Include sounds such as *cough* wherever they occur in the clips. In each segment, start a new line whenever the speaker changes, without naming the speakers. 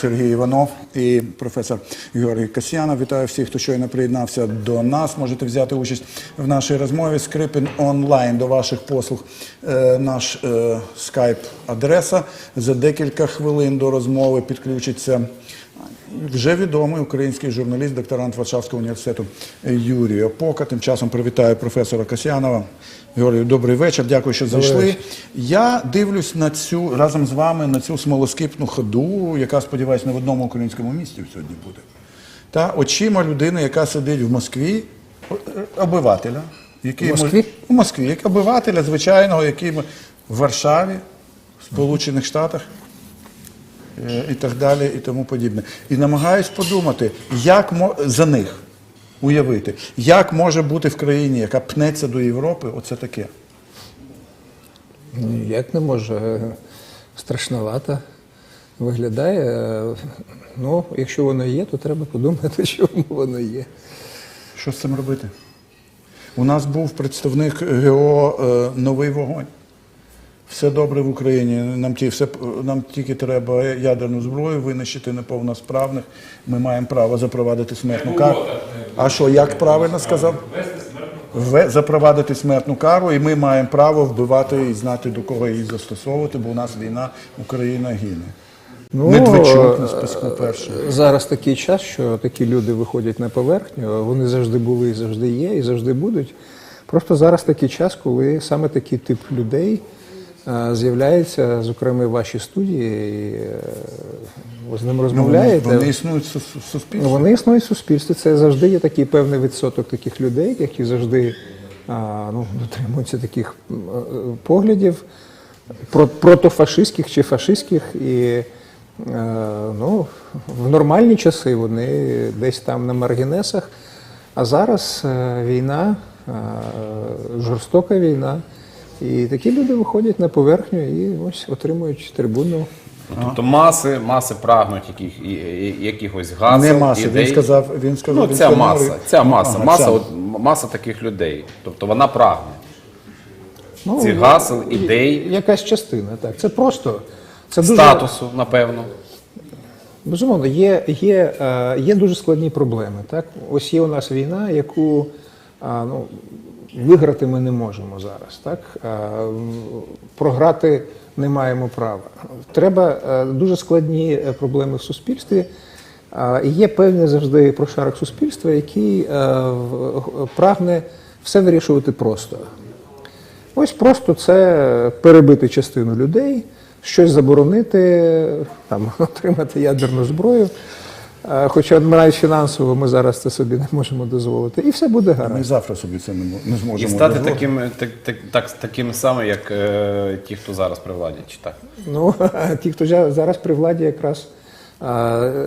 Сергій Іванов і професор Георгій Касьянов. Вітаю всіх, хто щойно приєднався до нас. Можете взяти участь в нашій розмові. Скрипін онлайн до ваших послуг. Е, Наш е, скайп-адреса. За декілька хвилин до розмови підключиться вже відомий український журналіст, докторант Варшавського університету Юрій Опока. Тим часом привітаю професора Касьянова. Георгію, добрий вечір. Дякую, що зайшли. Я дивлюсь на цю разом з вами на цю смолоскипну ходу, яка, сподіваюся, не в одному українському місті сьогодні буде. Та очима людини, яка сидить в Москві, обивателя. Який
В
мож-
Москві?
У Москві, як обивателя звичайного, який в Варшаві, в Сполучених Штатах і так далі, і тому подібне. І намагаюсь подумати, як за них уявити, як може бути в країні, яка пнеться до Європи, оце таке.
Ніяк не може. Страшновато виглядає. Е, Ну, якщо воно є, то треба подумати, *laughs* чому воно є.
Що з цим робити? У нас був представник ГО е, Новий вогонь. Все добре в Україні. Нам, ті, все, нам тільки треба ядерну зброю винищити неповносправних. Ми маємо право запровадити смертну кару. А що, як правильно сказав? Запровадити смертну кару, і ми маємо право вбивати і знати, до кого її застосовувати, бо у нас війна, Україна гине.
Ну,
Медведчук на
е,
списку перший.
Зараз такий час, що такі люди виходять на поверхню. Вони завжди були, і завжди є, і завжди будуть. Просто зараз такий час, коли саме такий тип людей з'являється, зокрема, в вашій студії, і е, ви з ним
Ну, вони,
розмовляєте.
вони існують в сус- в суспільстві.
Вони існують в суспільстві. Це завжди є такий певний відсоток таких людей, які завжди ну, дотримуються таких е, поглядів про- протофашистських чи фашистських. І е, ну, в нормальні часи вони десь там на маргінесах. А зараз е, війна, е, жорстока війна. І такі люди виходять на поверхню і ось отримують трибуну.
Тобто маси, маси прагнуть яких, і- і- якихось гасел,
Не маси,
ідей.
він сказав, він сказав.
Ну,
він
ця
сказав,
маса, ця маса,
Ага,
маса,
ця.
от, маса таких людей. Тобто вона прагне.
Ну,
Цих гасел, ідей,
Якась частина, так. Це просто. Це дуже,
статусу, напевно.
Безумовно, є, є, е, є дуже складні проблеми. Так? Ось є у нас війна, яку а, ну, виграти ми не можемо зараз. Так? Програти не маємо права. Треба е, дуже складні е, проблеми в суспільстві. Є певний завжди прошарок суспільства, який е, прагне все вирішувати просто. Ось просто це перебити частину людей, щось заборонити, там, *laughs* отримати ядерну зброю. Е, Хоча навіть фінансово ми зараз це собі не можемо дозволити. І все буде
Ми завтра собі це не, не зможемо.
І стати
дозволити.
таким, так, так, так, таким самим, як е, ті, хто зараз при владі. Чи так?
Ну, *laughs* ті, хто зараз при владі, якраз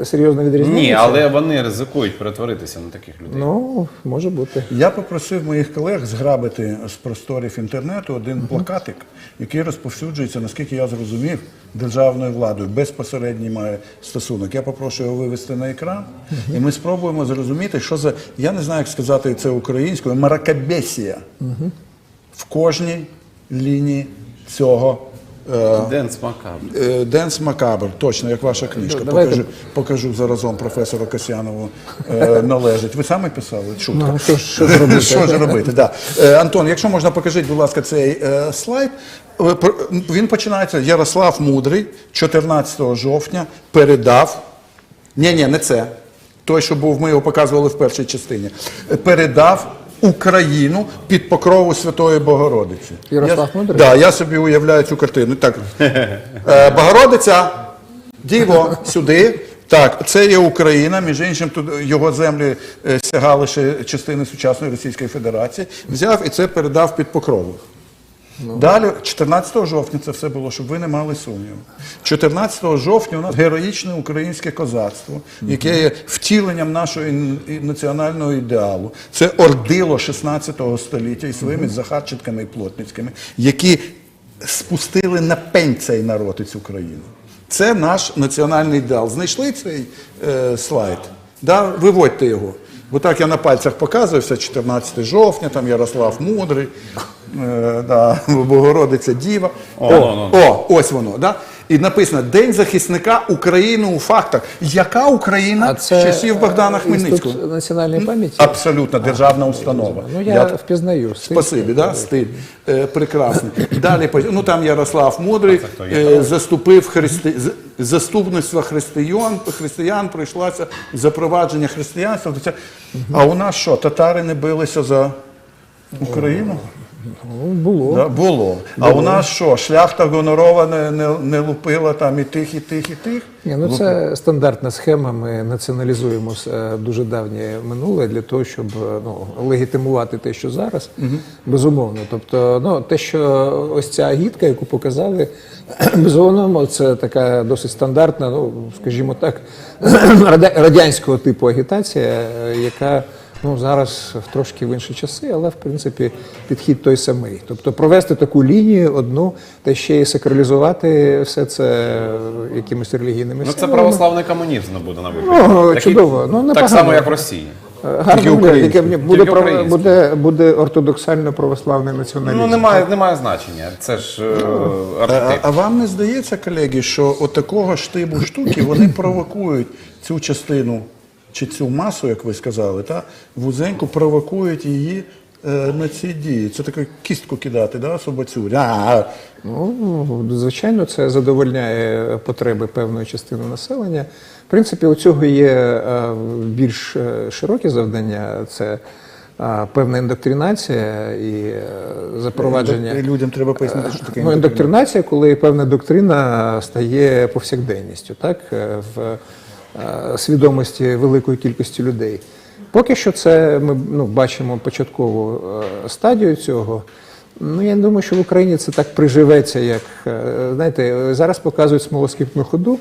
серйозно відрізняються.
Ні, але вони ризикують перетворитися на таких людей.
Ну, може бути.
Я попросив моїх колег зграбити з просторів інтернету один плакатик, який розповсюджується, наскільки я зрозумів, державною владою. Безпосередній має стосунок. Я попрошу його вивести на екран, і ми спробуємо зрозуміти, що за я не знаю, як сказати це українською, маракабесія в кожній лінії цього. Е,
Денс Макабр.
Е, Денс Макабр, точно, як ваша книжка.
Давайте.
Покажу, покажу заразом професору Касьянову е, належить. Ви самі писали? Шутка.
Ну, що що ж робити? *laughs*
Що ж робити? Да. Антон, якщо можна, покажіть, будь ласка, цей слайд. Він починається. Ярослав Мудрий 14 жовтня передав. Ні, ні, не це. Той, що був, ми його показували в першій частині. Передав Україну під покрову Святої Богородиці.
Ярослав
я,
Мудрий?
Да, я собі уявляю цю картину. Так. Е, Богородиця, діво, сюди. Так, це є Україна. Між іншим, тут його землі е, сягали ще частини сучасної Російської Федерації. Взяв і це передав під покрову. Далі, 14 жовтня це все було, щоб ви не мали сумніву. 14 жовтня у нас героїчне українське козацтво, яке є втіленням нашого національного ідеалу. Це ордило 16 століття із своїми захарчитками і плотницькими, які спустили на пень цей народ і цю країну. Це наш національний ідеал. Знайшли цей е, слайд? Да? Виводьте його. Бо так я на пальцях показуюся, 14 жовтня, там Ярослав Мудрий, е, да, Богородиця Діва. О,
О,
о, ось воно. Да? І написано День захисника України у фактах. Яка Україна
А це
з часів Богдана Хмельницького?
Інститут національної пам'яті?
Абсолютно державна установа.
Ну я, впізнаю. стиль.
Спасибі, да? стиль е, прекрасний. Далі ну там Ярослав Мудрий е, заступив христи... заступництво християн, християн прийшлося запровадження християнства. А у нас що, татари не билися за Україну?
Ну, було.
Да, було. А у нас що, шляхта гонорова не, не, не лупила там і тих, і тих, і тих?
Ні, ну це стандартна схема. Ми націоналізуємо дуже давнє минуле для того, щоб ну, легітимувати те, що зараз. Безумовно. Тобто, ну те, що ось ця агітка, яку показали, *clears throat* безумовно, це така досить стандартна, ну скажімо так, *clears throat* радянського типу агітація, яка. Ну, зараз трошки в інші часи, але в принципі підхід той самий. Тобто провести таку лінію одну, та ще й сакралізувати все це якимись релігійними
Ну це
символами.
православний комунізм не буде на.
Ну,
Такий-
чудово. Ну,
так
непогано.
само, як в Росії.
Е, Гарно буде,
український.
яке буде,
Тільки
право-
український.
буде, буде ортодоксально православний націоналізм.
Ну немає, немає значення. Це ж е,
А,
архетип.
а вам не здається, колеги, що от такого штибу штуки вони провокують цю частину чи цю масу, як ви сказали, та, вузеньку провокують її е, на ці дії. Це таку кістку кидати, да, собацюрі. А,
Ну, звичайно, це задовольняє потреби певної частини населення. В принципі, у цього є е, більш е, широкі завдання. Це е, певна індоктринація і запровадження.
людям треба пояснити, що таке
Ну, індоктринація, коли певна доктрина стає повсякденністю, так, в свідомості великої кількості людей. Поки що це ми ну, бачимо початкову е, стадію цього. Ну, я думаю, що в Україні це так приживеться, як е, знаєте, зараз показують смолоскипну ходу.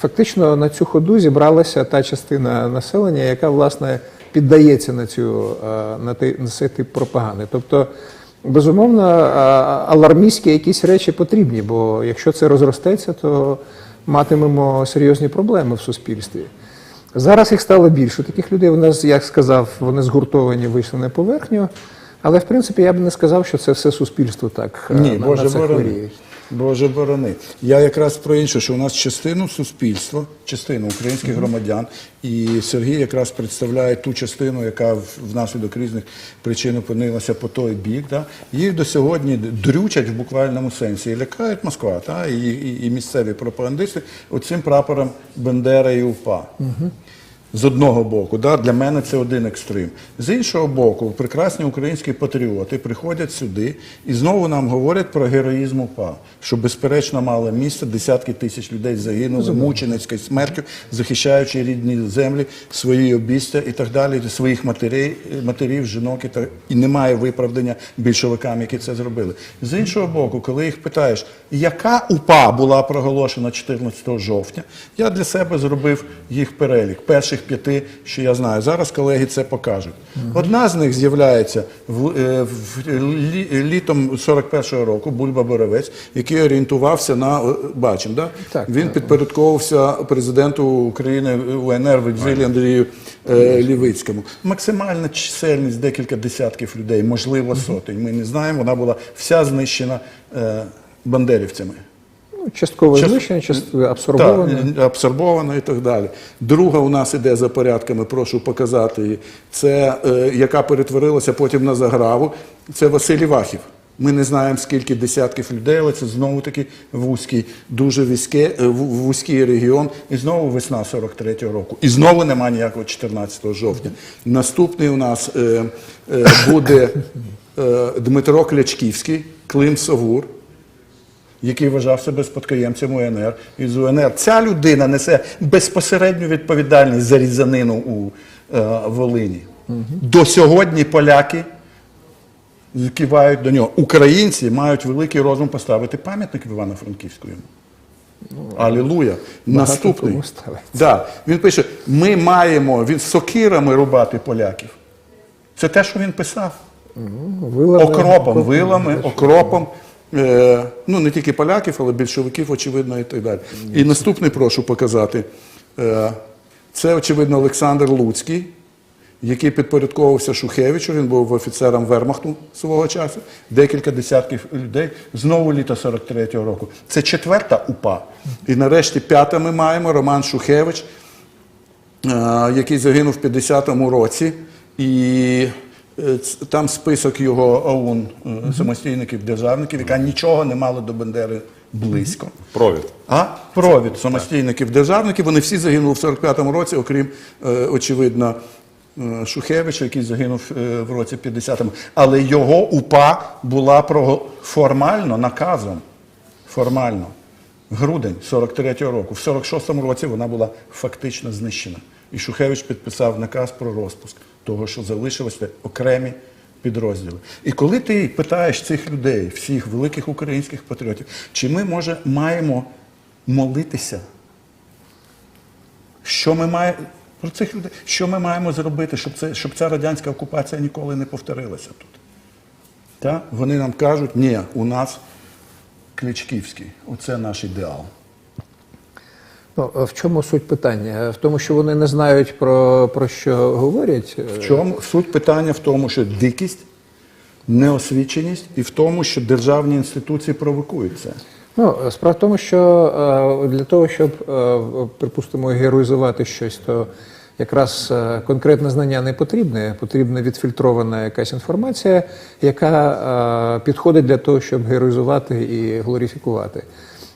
Фактично на цю ходу зібралася та частина населення, яка власне піддається на цю е, на цей тип пропаганди. Тобто Безумовно, а- алармістські якісь речі потрібні, бо якщо це розростеться, то матимемо серйозні проблеми в суспільстві. Зараз їх стало більше. Таких людей у нас, як сказав, вони згуртовані, вийшли на поверхню. Але в принципі я б не сказав, що це все суспільство так е,
Ні,
на, на це хворіє.
Боже борони. Я якраз про інше, що у нас частину суспільства, частину українських громадян, і Сергій якраз представляє ту частину, яка внаслідок різних причин опинилася по той бік. Да? Їх до сьогодні дрючать в буквальному сенсі і лякають Москва, та? І, і, і місцеві пропагандисти оцим прапором Бендера і УПА. З одного боку, да, для мене це один екстрим. З іншого боку, прекрасні українські патріоти приходять сюди і знову нам говорять про героїзм УПА, що безперечно мало місце, десятки тисяч людей загинули мученицькою смертю, захищаючи рідні землі, свої обістя і так далі, своїх матерей, матерів, жінок і так і немає виправдання більшовикам, які це зробили. З іншого боку, коли їх питаєш, яка УПА була проголошена 14 жовтня, я для себе зробив їх перелік перших п'яти, що я знаю. Зараз колеги це покажуть. Одна з них з'являється в, е, в лі- літом 41-го року Бульба Боровець, який орієнтувався на е, бачимо, да?
Так.
він підпорядковувався президенту України УНР в екзилі Андрію е, Лівицькому. Максимальна чисельність декілька десятків людей, можливо, сотень. Ми не знаємо. Вона була вся знищена е, бандерівцями.
Ну, частково
Част-
знищення, частково абсорбоване.
Так, абсорбована і так далі. Друга у нас іде за порядками, прошу показати її. Це е, яка перетворилася потім на заграву. Це Василь Івахів. Ми не знаємо скільки десятків людей, але це знову таки вузький, дуже вузьке, е, вузький регіон. І знову весна 43-го року. І знову немає ніякого 14 жовтня. Наступний у нас е, е, буде е, Дмитро Клячківський, Клим Совур який вважав себе спадкоємцем УНР із УНР. Ця людина несе безпосередню відповідальність за різанину у е, Волині. До сьогодні поляки кивають до нього. Українці мають великий розум поставити пам'ятник в Івано-Франківську йому. Алілуя. Наступний. Да. Він пише: ми маємо він сокирами рубати поляків. Це те, що він писав
Вилами,
окропом, вилами, окропом. Е, ну, не тільки поляків, але більшовиків, очевидно, і так далі. І наступний прошу показати. Е, це, очевидно, Олександр Луцький, який підпорядковувався Шухевичу, він був офіцером Вермахту свого часу, декілька десятків людей, знову літо 43-го року. Це четверта УПА. І нарешті п'ята ми маємо Роман Шухевич, е, який загинув в 50-му році. І там список його ОУН, е, самостійників, державників, яка нічого не мала до Бандери близько.
Провід.
А провід самостійників державників. Вони всі загинули в 45-му році, окрім, е, очевидно, е, Шухевича, який загинув е, в році 50-му. Але його УПА була формально наказом. Формально. Грудень 43-го року. В 46-му році вона була фактично знищена. І Шухевич підписав наказ про розпуск того, що залишилися окремі підрозділи. І коли ти питаєш цих людей, всіх великих українських патріотів, чи ми, може, маємо молитися? Що ми маємо про цих людей? Що ми маємо зробити, щоб, це, щоб ця радянська окупація ніколи не повторилася тут? Та? Вони нам кажуть, ні, у нас Кличківський, оце наш ідеал.
Ну, в чому суть питання? В тому, що вони не знають про, про що говорять.
В чому суть питання в тому, що дикість, неосвіченість і в тому, що державні інституції провокують це.
Ну, справа в тому, що е, для того, щоб, е, припустимо, героїзувати щось, то якраз е, конкретне знання не потрібне, потрібна відфільтрована якась інформація, яка е, підходить для того, щоб героїзувати і глорифікувати.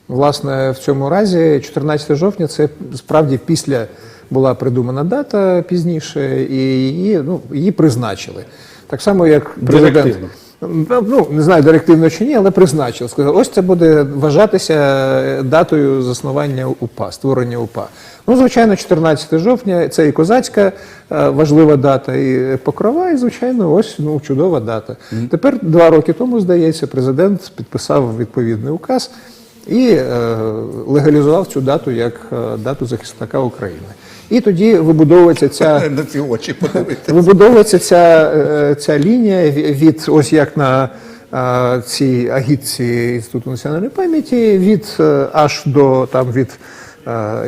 Власне, в цьому разі 14 жовтня це справді після була придумана дата пізніше, і її, ну, її призначили. Так само, як президент. Ну, не знаю, директивно чи ні, але призначив. Сказав, ось це буде вважатися е, датою заснування УПА, створення УПА. Ну, звичайно, 14 жовтня це і козацька е, важлива дата, і покрова, і, звичайно, ось ну, чудова дата. Тепер, два роки тому, здається, президент підписав відповідний указ і е, легалізував цю дату як е, дату захисника України. І тоді вибудовується ця *laughs*
На ці очі.
Вибудовується ця, е, ця лінія від ось як на цій агітці Інституту національної пам'яті, від аж до там від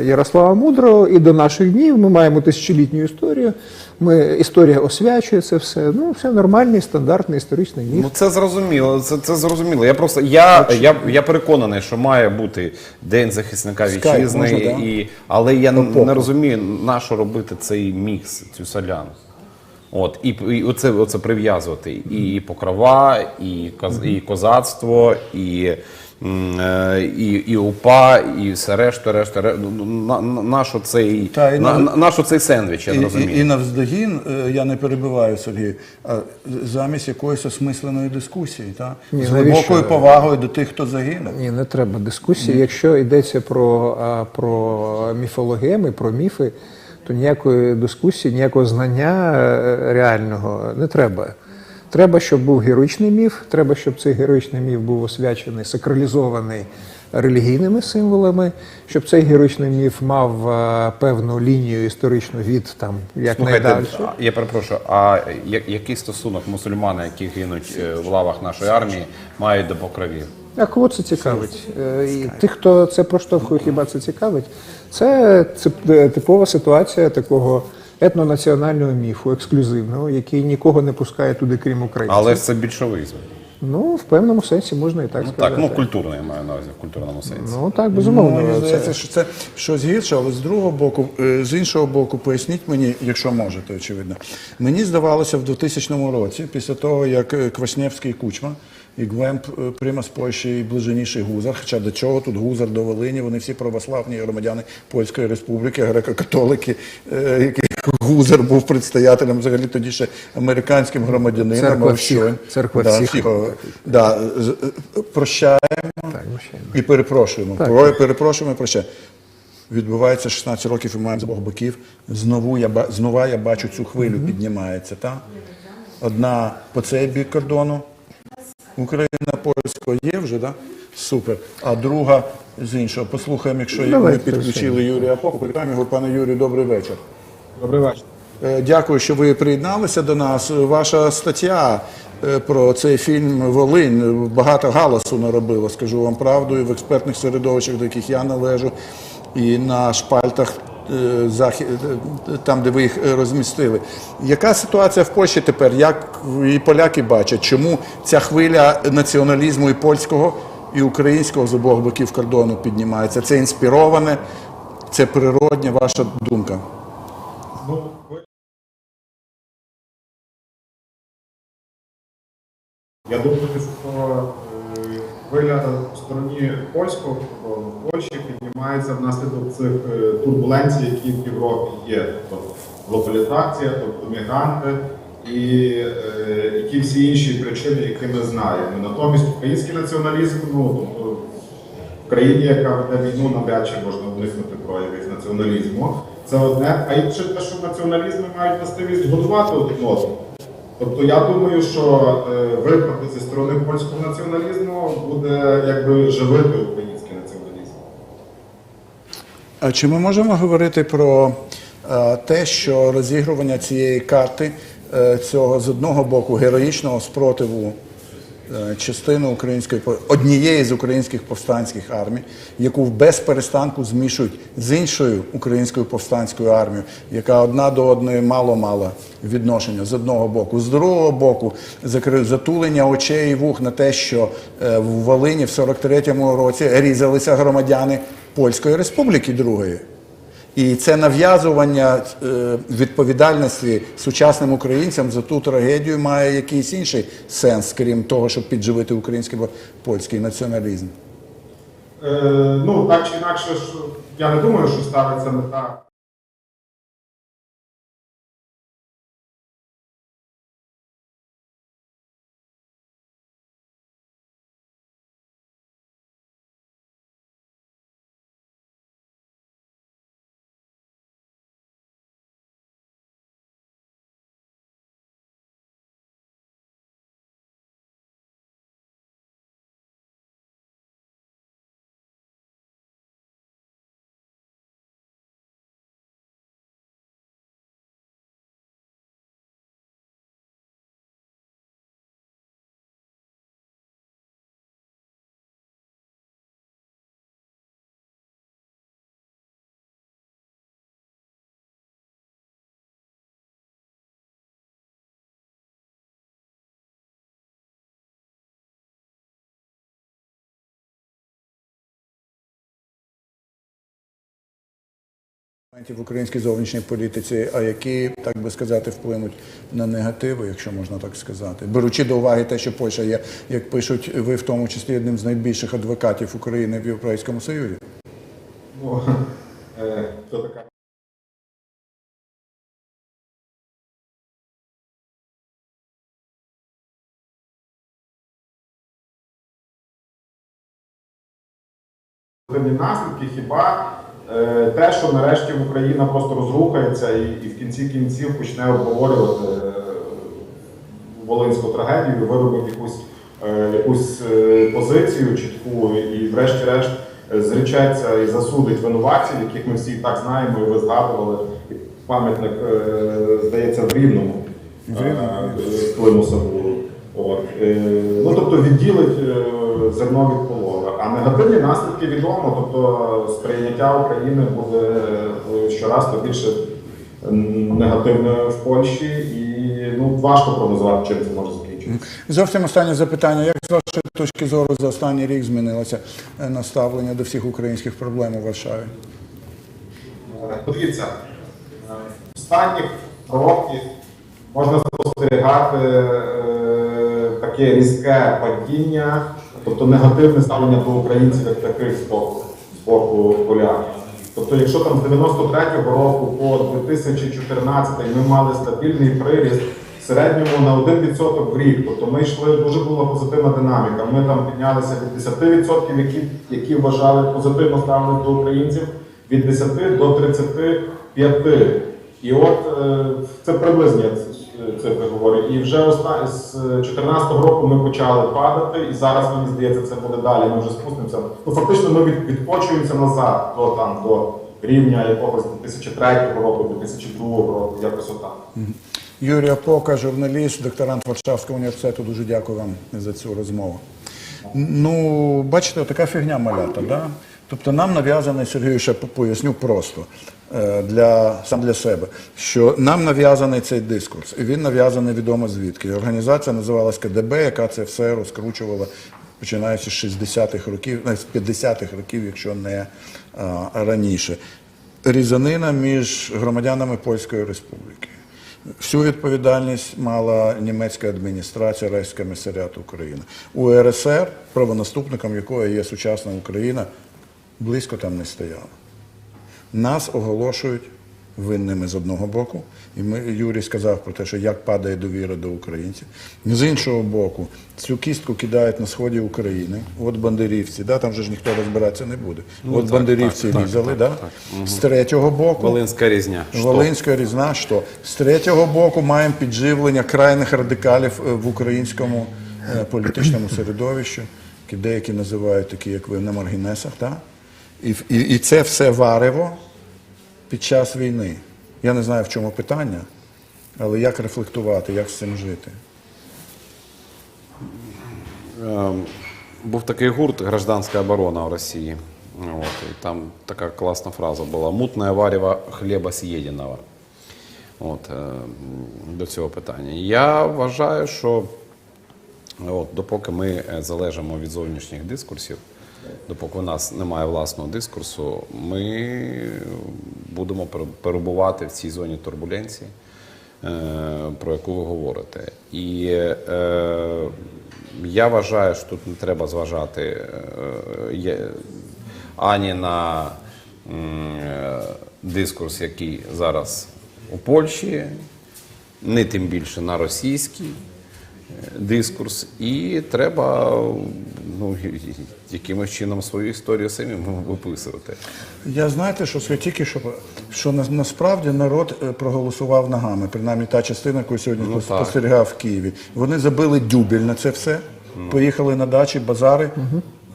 Ярослава Мудрого і до наших днів. Ми маємо тисячолітню історію. Ми історія освячує це все. Ну, все нормальний, стандартний історичний міф.
Ну це зрозуміло. Це, це зрозуміло. Я просто я, я, я переконаний, що має бути День захисника вітчизни,
можна, да?
але я
Епоху.
не розумію, на що робити цей мікс, цю соляну. От, і, і оце, оце прив'язувати. І, і покрова, і, коз, і козацтво, і, е, і, і УПА, і все решта, решта, решта. Ну, На, на, на цей,
Та, і
на,
на-
цей сендвіч, я
І,
не
і, і навздогін, е, я не перебиваю Сергій, замість якоїсь осмисленої дискусії, та?
Ні,
з
навіщо?
глибокою повагою до тих, хто загинув.
Ні, не треба дискусії. Якщо йдеться про, про міфологеми, про міфи, то ніякої дискусії, ніякого знання е, реального не треба. Треба, щоб був героїчний міф, треба, щоб цей героїчний міф був освячений, сакралізований релігійними символами, щоб цей героїчний міф мав е, певну лінію історичну від там як
Слухайте,
найдальше.
я перепрошую, а я- який стосунок мусульмани, які гинуть е, в лавах нашої армії, мають до покровів?
А кого це цікавить? Е, І тих, хто це проштовхує, хіба це цікавить? Це цип- е, типова ситуація такого етнонаціонального міфу, ексклюзивного, який нікого не пускає туди, крім українців.
Але це більшовизм.
Ну, в певному сенсі можна і так
Ну,
сказати.
так, ну культурно я маю на увазі, в культурному сенсі.
Ну, так, безумовно.
Мені
це-
здається, що це щось гірше, але з другого боку, е, з іншого боку, поясніть мені, якщо можете, очевидно. Мені здавалося в 2000 році, після того, як е, Квасневський і Кучма і Гвемп е, Примас Польщі і ближеніший Гузар, хоча до чого тут Гузар до Волині, вони всі православні громадяни Польської Республіки, греко-католики, е, яких Гузар був предстоятелем взагалі тоді ще американським громадянином.
Церква всіх- церква
да,
всіх.
да, е, прощаємо
Так,
і перепрошуємо.
Так.
Про- Перепрошуємо про ще. Відбувається 16 років і маємо з обох боків. Знову я, знову я бачу цю хвилю піднімається. Та? Одна по цей бік кордону, Україна польська є вже, да? Супер. А друга з іншого. Послухаємо, якщо ми підключили Юрія Попу. Привітаємо його, пане Юрію, добрий вечір.
Добрий вечір.
Е, Дякую, що ви приєдналися до нас. Ваша стаття е, про цей фільм Волинь багато галасу наробила, скажу вам правду, і в експертних середовищах, до яких я належу, і на шпальтах захід, е, там, де ви їх е, розмістили. Яка ситуація в Польщі тепер? Як і поляки бачать, чому ця хвиля націоналізму і польського, і українського з обох боків кордону піднімається? Це інспіроване, це природня ваша думка?
Я думаю, що е, хвиля в стороні польського кордону Польщі піднімається внаслідок цих е, турбуленцій, які в Європі є. Тобто глобалізація, тобто мігранти і е, які всі інші причини, які ми знаємо. Натомість український націоналізм, ну тобто в країні, яка веде війну, навряд чи можна уникнути проявів націоналізму. Це одне. А інше те, що націоналізми мають властивість годувати один одного. Тобто я думаю, що е, виправди зі сторони польського націоналізму буде якби живити.
А чи ми можемо говорити про е, те, що розігрування цієї карти, е, цього з одного боку героїчного спротиву е, частини української однієї з українських повстанських армій, яку без перестанку змішують з іншою українською повстанською армією, яка одна до одної мало-мало відношення з одного боку, з другого боку, затулення очей і вух на те, що в Волині в 43-му році різалися громадяни Польської Республіки Другої. І це нав'язування е, відповідальності сучасним українцям за ту трагедію має якийсь інший сенс, крім того, щоб підживити український польський націоналізм.
Е, ну так чи інакше, я не думаю, що ставиться мета.
В українській зовнішній політиці, а які, так би сказати, вплинуть на негативи, якщо можна так сказати, беручи до уваги те, що Польща є, як пишуть ви, в тому числі одним з найбільших адвокатів України в Європейському Союзі.
Ну, *laughs* е, то така. Наслідки хіба те, що нарешті Україна просто розрухається і, і в кінці кінців почне обговорювати е, волинську трагедію, виробить якусь, е, якусь е, позицію чітку і, врешті-решт, е, зречеться і засудить винуватців, яких ми всі і так знаємо, і ви згадували. Пам'ятник, е, здається, в Рівному е, Климу Савуру. Е, Ну, тобто відділить е, зерно від полога. Негативні наслідки відомо, тобто сприйняття України буде е, щораз то більше м, негативне в Польщі, і ну, важко прогнозувати, чим це може закінчитися.
Зовсім останнє запитання. Як з вашої точки зору за останній рік змінилося е, наставлення до всіх українських проблем у Варшаві?
Подивіться, е, останніх років можна спостерігати таке різке падіння, тобто негативне ставлення до українців як таких з боку, поляків. Тобто, якщо там з 93-го року по 2014 ми мали стабільний приріст в середньому на 1% в рік, тобто ми йшли, дуже була позитивна динаміка. Ми там піднялися від 10%, які, які вважали позитивно ставлення до українців, від 10 до 35. І от е, це приблизні ц- цифри говорю. І вже оста... з 2014 року ми почали падати, і зараз мені здається, це буде далі. Ми вже спустимося. Ну фактично, ми від... відкочуємося назад до там до рівня якогось 2003 року, 2002 року, якось отак.
Юрій Апока, журналіст, докторант Варшавського університету. Дуже дякую вам за цю розмову. Ну, бачите, така фігня малята, да? Тобто нам нав'язаний, Сергію, ще поясню просто для, сам для себе, що нам нав'язаний цей дискурс, і він нав'язаний відомо звідки. Організація називалась КДБ, яка це все розкручувала починаючи з 60-х років, навіть з 50-х років, якщо не а, раніше. Різанина між громадянами Польської Республіки. Всю відповідальність мала німецька адміністрація Рейхскомісаріату України. У РСР, правонаступником якої є сучасна Україна, близько там не стояло. Нас оголошують винними з одного боку, і ми, Юрій сказав про те, що як падає довіра до українців. З іншого боку, цю кістку кидають на сході України. От бандерівці, да, там же ж ніхто розбиратися не буде. От
так,
бандерівці
так,
різали,
так,
да?
так, так.
з третього боку.
Волинська різня.
Волинська різна, що з третього боку маємо підживлення крайних радикалів е, в українському е, політичному середовищі, які деякі називають такі, як ви на маргінесах. Да? І, і, і це все варево під час війни. Я не знаю, в чому питання, але як рефлектувати, як з цим жити.
Ем, Був такий гурт Гражданська оборона в Росії. От, і там така класна фраза була Мутне варево хліба съеденого. От, е, до цього питання. Я вважаю, що от, допоки ми е, залежимо від зовнішніх дискурсів, допоки у нас немає власного дискурсу, ми будемо пере- перебувати в цій зоні турбуленції, е, про яку ви говорите. І е, я вважаю, що тут не треба зважати е, ані на дискурс, який зараз у Польщі, не тим більше на російський е, дискурс, і треба ну, якимось чином свою історію самим виписувати.
Я знаєте, що це тільки що, що на, насправді народ е, проголосував ногами, принаймні та частина, яку сьогодні
Ну,
спостерігав в Києві. Вони забили дюбель на це все, поїхали на дачі, базари,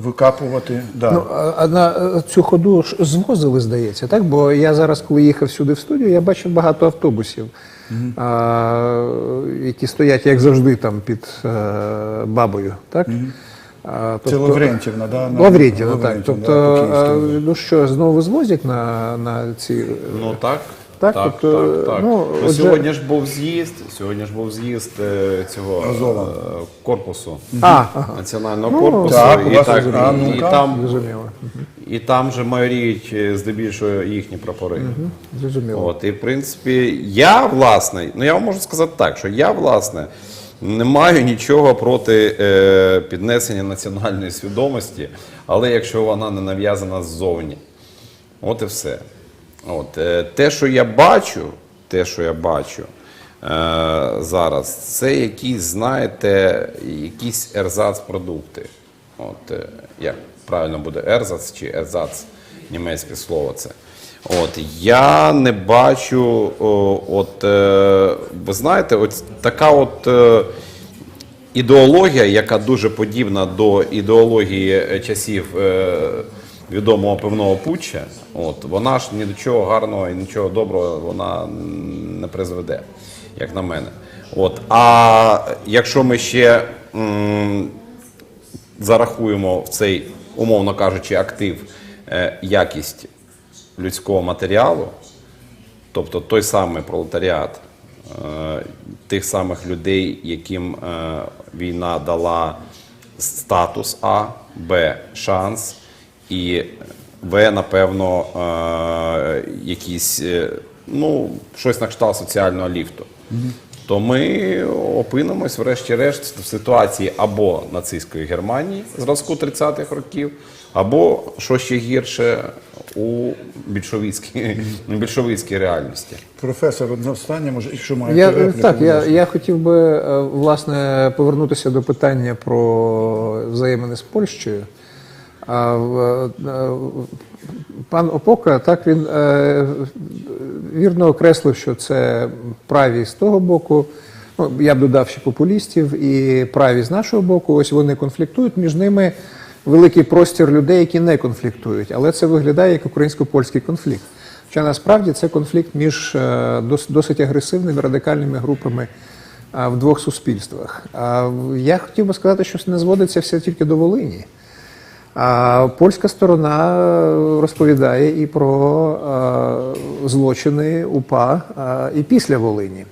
викапувати. Да.
Ну, а а на е, цю ходу ж звозили, здається, так? Бо я зараз, коли їхав сюди в студію, я бачив багато автобусів, а, які стоять, як завжди, там під е, бабою, так? А,
Це Лаврентівна, да? на-
Лаврентівна, так. Тобто,
да,
ну що, знову звозять на, на ці.
Ну так.
Так,
так,
тобто,
так, так.
ну,
Ну,
отже-
Сьогодні ж був з'їзд, сьогодні ж був з'їзд е, цього
Азова.
е, корпусу.
А, ага.
Національного
Ну,
корпусу,
так,
і, так,
розумію. А,
і,
ну,
і
так.
там, і там же майоріють е, здебільшого їхні прапори.
Зрозуміло.
От, і в принципі, я власне, ну я вам можу сказати так, що я власне не маю нічого проти е, піднесення національної свідомості, але якщо вона не нав'язана ззовні. От і все. От, е, те, що я бачу, те, що я бачу е, зараз, це якісь, знаєте, якісь ерзац-продукти. От, е, як правильно буде ерзац чи ерзац, німецьке слово це. От, я не бачу, о, от, е, ви знаєте, от така от. Е, ідеологія, яка дуже подібна до ідеології часів е, відомого певного путча, от, вона ж ні до чого гарного і нічого доброго вона не призведе, як на мене. От, а якщо ми ще м, зарахуємо в цей, умовно кажучи, актив е, якість людського матеріалу, тобто той самий пролетаріат е, тих самих людей, яким е, війна дала статус А, Б шанс, і В, напевно, е, якісь, е, ну, щось на кшталт соціального ліфту. То ми опинимось, врешті-решт, в ситуації або нацистської Германії зразку 30-х років, або що ще гірше у більшовицькій, більшовицькій реальності.
Професор, одне останнє, може, якщо маєте
Я,
репліку,
так, я, я хотів би е, власне повернутися до питання про взаємини з Польщею. Е, Пан Опока, так він е, вірно окреслив, що це праві з того боку. Ну, я б додав ще популістів і праві з нашого боку. Ось вони конфліктують. Між ними великий простір людей, які не конфліктують. Але це виглядає як українсько-польський конфлікт. Хоча насправді це конфлікт між е, дос- досить агресивними радикальними групами в двох суспільствах. А я хотів би сказати, що не зводиться все тільки до Волині. А польська сторона розповідає і про злочини УПА і після Волині.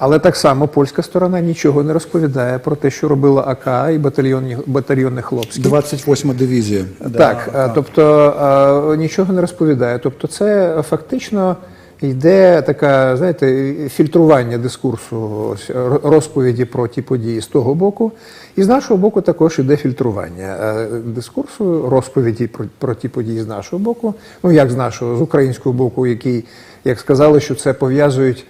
Але так само польська сторона нічого не розповідає про те, що робила АК і батальйонні, батальйони хлопські.
28 дивізія.
Так, е, тобто е, нічого не розповідає. Тобто, це фактично йде така, знаєте, фільтрування дискурсу розповіді про ті події з того боку. І з нашого боку також іде фільтрування е, дискурсу, розповіді про, про ті події з нашого боку. Ну як з нашого, з українського боку, який, як сказали, що це пов'язують.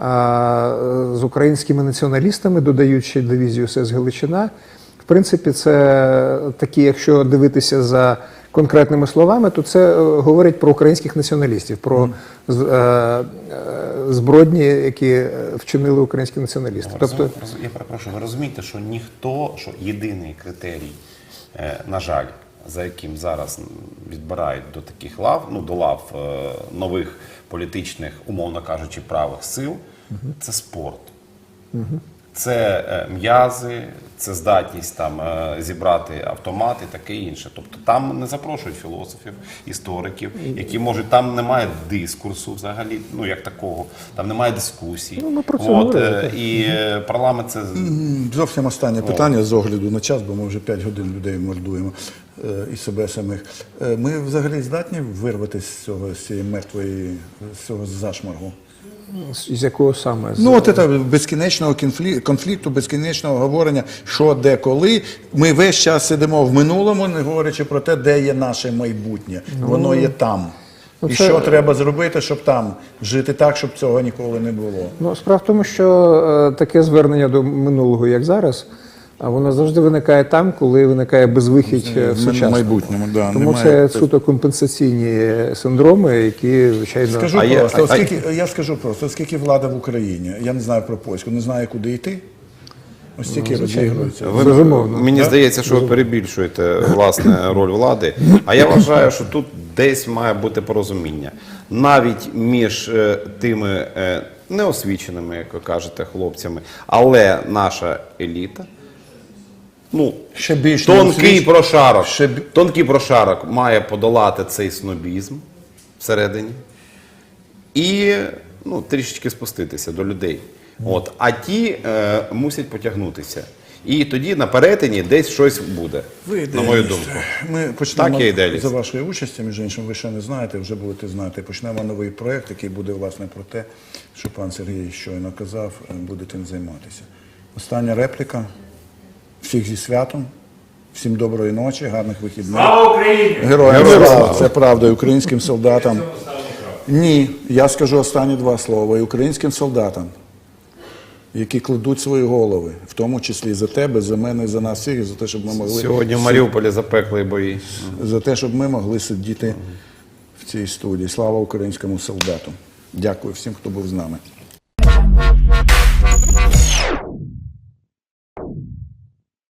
а, З українськими націоналістами, додаючи дивізію СС Галичина, в принципі, це такі, якщо дивитися за конкретними словами, то це е, говорить про українських націоналістів, про е, е, збродні, які вчинили українські націоналісти. Тобто,
Розум- розум- я перепрошую, ви розумієте, що ніхто, що єдиний критерій, на жаль, за яким зараз відбирають до таких лав, ну до лав нових політичних, умовно кажучи, правих сил, це спорт. Це е, м'язи, це здатність там е, зібрати автомат і таке інше. Тобто там не запрошують філософів, істориків, які можуть там немає дискурсу взагалі, ну як такого, там немає дискусій.
Ну, ми про це
От,
говорили,
е, і е, парламент це
Зовсім останнє питання з огляду на час, бо ми вже 5 годин людей мордуємо і себе самих. Ми взагалі здатні вирватися з цього з цієї мертвої, з цього зашморгу?
З якого саме
Ну, от це безкінечного конфлі- конфлікту, безкінечного говорення, що де коли. Ми весь час сидимо в минулому, не говорячи про те, де є наше майбутнє. Воно є там.
ну,
І
це-
що треба зробити, щоб там жити так, щоб цього ніколи не було.
Ну, справа в тому, що е, таке звернення до минулого, як зараз, а воно завжди виникає там, коли виникає безвихідь е, в сучасному.
майбутньому, да,
Тому
немає-
це суто компенсаційні синдроми, які, звичайно,
Скажу
А є-
просто,
а- а-
оскільки, я скажу просто, оскільки влада в Україні, я не знаю про польську, не знаю, куди йти. Ось стільки розігрується.
Ви,
Безумовно.
Мені здається, що ви перебільшуєте власне роль влади. А я вважаю, що тут десь має бути порозуміння. Навіть між е, тими е, неосвіченими, як ви кажете, хлопцями, але наша еліта. Ну,
Ще більш
тонкий
неосвіч-
прошарок.
Ще
Тонкий прошарок має подолати цей снобізм всередині і ну, трішечки спуститися до людей. От, а ті е, мусять потягнутися. І тоді на перетині десь щось буде, на мою думку.
Ми почнемо
Так, я
за вашою участю, між іншим, ви ще не знаєте, вже будете знати. Почнемо новий проєкт, який буде власне про те, що пан Сергій щойно казав, е, буде тим займатися. Остання репліка. Всіх зі святом, всім доброї ночі, гарних вихідних.
Слава Україні!
Героям слава, це правда, і українським солдатам. Ні, я скажу останні два слова. І українським солдатам, які кладуть свої голови, в тому числі за тебе, за мене, за нас всіх, і за те, щоб ми могли
Сьогодні в Маріуполі запекли бої.
за те, щоб ми могли сидіти в цій студії. Слава українському солдату. Дякую всім, хто був з нами.